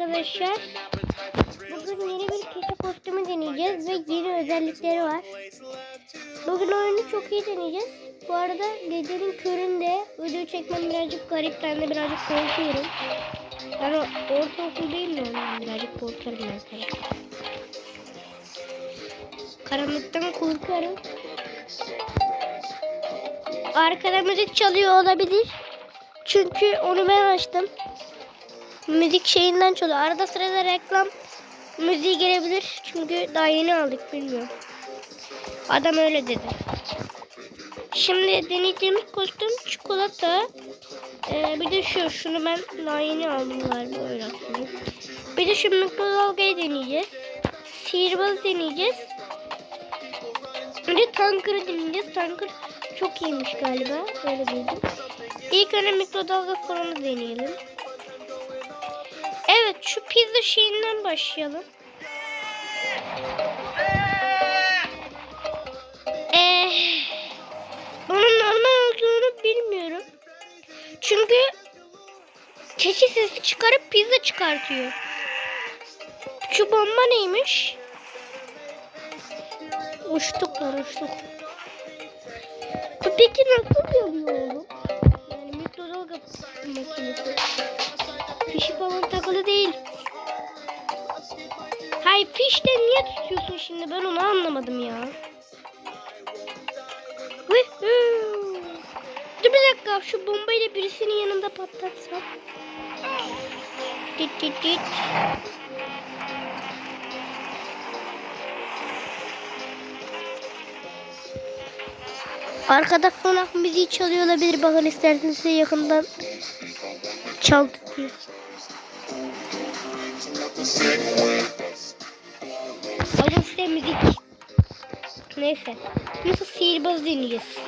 arkadaşlar. Bugün yeni bir keçi kostümü deneyeceğiz ve yeni özellikleri var. Bugün oyunu çok iyi deneyeceğiz. Bu arada gecenin köründe video çekmem birazcık garip. Ben de birazcık korkuyorum. Ben o ortaokul değil mi ondan birazcık korkarım arkadaşlar. Karanlıktan korkuyorum. Arkada müzik çalıyor olabilir. Çünkü onu ben açtım. Müzik şeyinden çalıyor. Arada sırada reklam müziği gelebilir. Çünkü daha yeni aldık bilmiyorum. Adam öyle dedi. Şimdi deneyeceğimiz kostüm çikolata. Ee, bir de şu. Şunu ben daha yeni aldım galiba öyle hatırlıyorum. Bir de şu mikrodalgayı deneyeceğiz. Sihirbaz deneyeceğiz. Bir de tanker'ı deneyeceğiz. Tanker çok iyiymiş galiba. Öyle duydum. İlk önce mikrodalga fırını deneyelim. Evet şu pizza şeyinden başlayalım. Ee, bunun normal olduğunu bilmiyorum. Çünkü keçi sesi çıkarıp pizza çıkartıyor. Şu bomba neymiş? Uçtuk lan uçtuk. Peki nasıl yanıyor oğlum? Yani mikrodalga makinesi. Hay fişte niye tutuyorsun şimdi ben onu anlamadım ya. Dur bir dakika şu bombayla birisinin yanında patlatsam. Dit dit dit. Arkada fonak müziği çalıyor olabilir. Bakın isterseniz size yakından çaldık Alın size müzik. Neyse. Nasıl sihirbaz deneyeceğiz.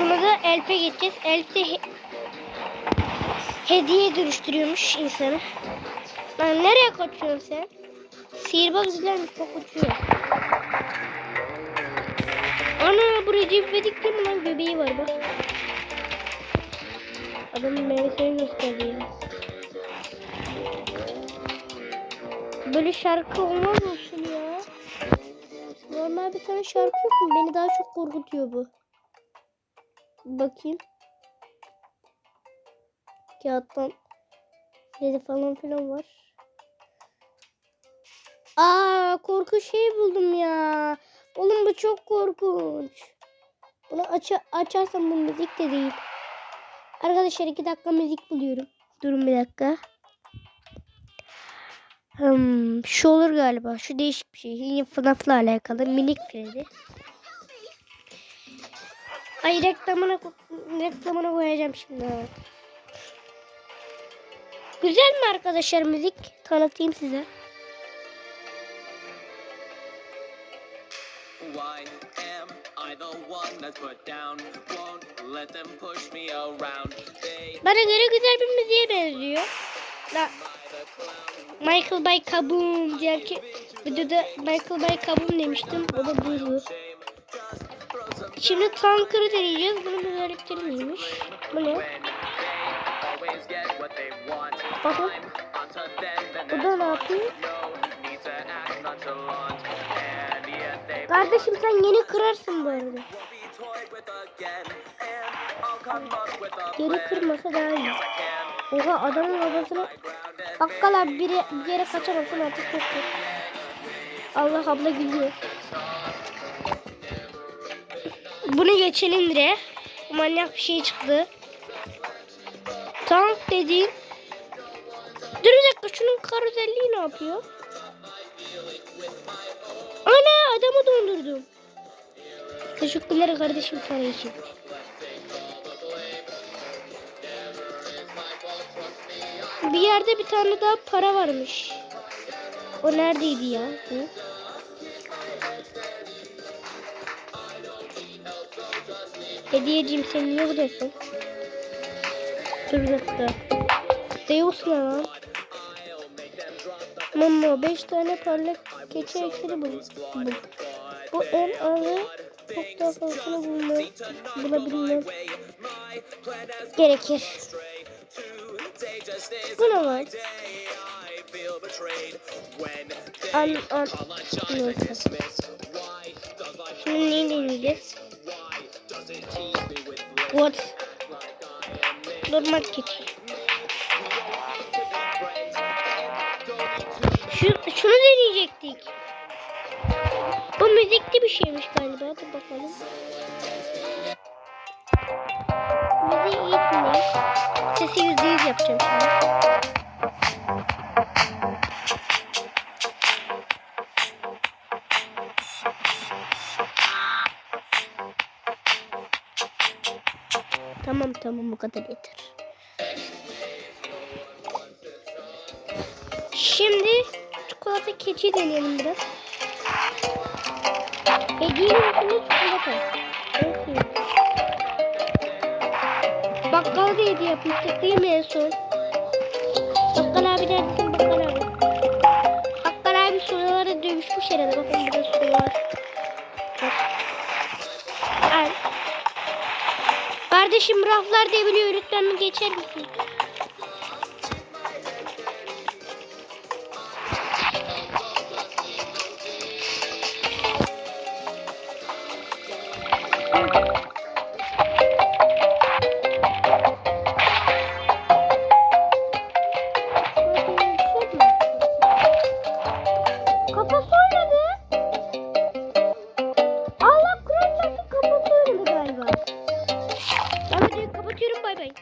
Buna da elfe geçeceğiz. Elf de he hediye dönüştürüyormuş insanı. Lan nereye kaçıyorsun sen? Sihirbaz güzelmiş bak uçuyor. Ana bu Recep İvedik değil mi lan? Göbeği var bak. Adamın meyvesini gösterdi Böyle şarkı olmaz olsun ya. Normal bir tane şarkı yok mu? Beni daha çok korkutuyor bu. Bakayım. Kağıttan dedi falan filan var. Aa korku şey buldum ya. Oğlum bu çok korkunç. Bunu aç açarsam bu müzik de değil. Arkadaşlar iki dakika müzik buluyorum. Durun bir dakika. Hmm, şu olur galiba. Şu değişik bir şey. Yine FNAF'la alakalı. Minik Freddy. Ay reklamına, reklamına koyacağım şimdi. Güzel mi arkadaşlar müzik? Tanıtayım size. Why am I the one that's put down? Won't let them push me around. They Bana göre güzel bir müziğe benziyor. Da Michael Bay Kaboom diğer ki videoda Michael Bay Kaboom demiştim. O da buydu. Şimdi Tanker'ı deneyeceğiz. Bunun özellikleri neymiş? Bu ne? Bakın. Bu da ne yapıyor? Kardeşim sen yeni kırarsın bu arada. Geri kırmasa daha iyi. Oha adamın babasını ground and Bakkal abi bir, bir yere kaçamasın artık çok kötü. Allah abla gülüyor. Bunu geçelim dire. Manyak bir şey çıktı. Tank dediğin. Dur bir dakika şunun kar özelliği ne yapıyor? Ana adamı dondurdum. Teşekkürler kardeşim para için. Bir yerde bir tane daha para varmış. O neredeydi ya? Hı? Hediyeciğim sen niye buradasın? Dur bir dakika. Deus lan? Mama 5 tane parlak keçi ekseri. Bu, bu en azı çok daha fazlasını bulma, bulabilmem gerekir. Bu ne var? An, an, neyse. Şimdi neyi deneyeceğiz? What? Durmak keçi. Şu, şunu deneyecektik. Müzikli bir şeymiş galiba. Dur bakalım. Müziği dinle. Sesi yüzde yüz yapacağım şimdi. Tamam tamam bu kadar yeter. Şimdi çikolata keçi deneyelim biraz. Hediyenin içinde çikolata. Çok iyi. Bakkal da hediye yapmıştık değil mi en son? Bakkal abi neredesin bakkal abi? Bakkal abi sorulara dövüşmüş herhalde. Bakın burada soru var. Al. Kardeşim raflar deviliyor lütfen geçer misin?